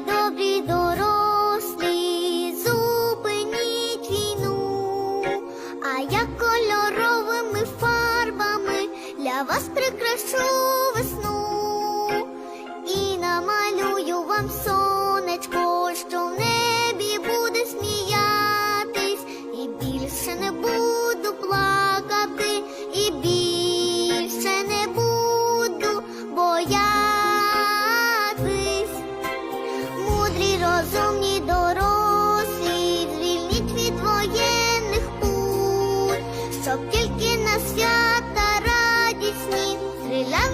добрі дорослі, зупиніть війну, а я кольоровими фарбами для вас прикрашу весну і намалюю вам сон.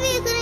выиграть.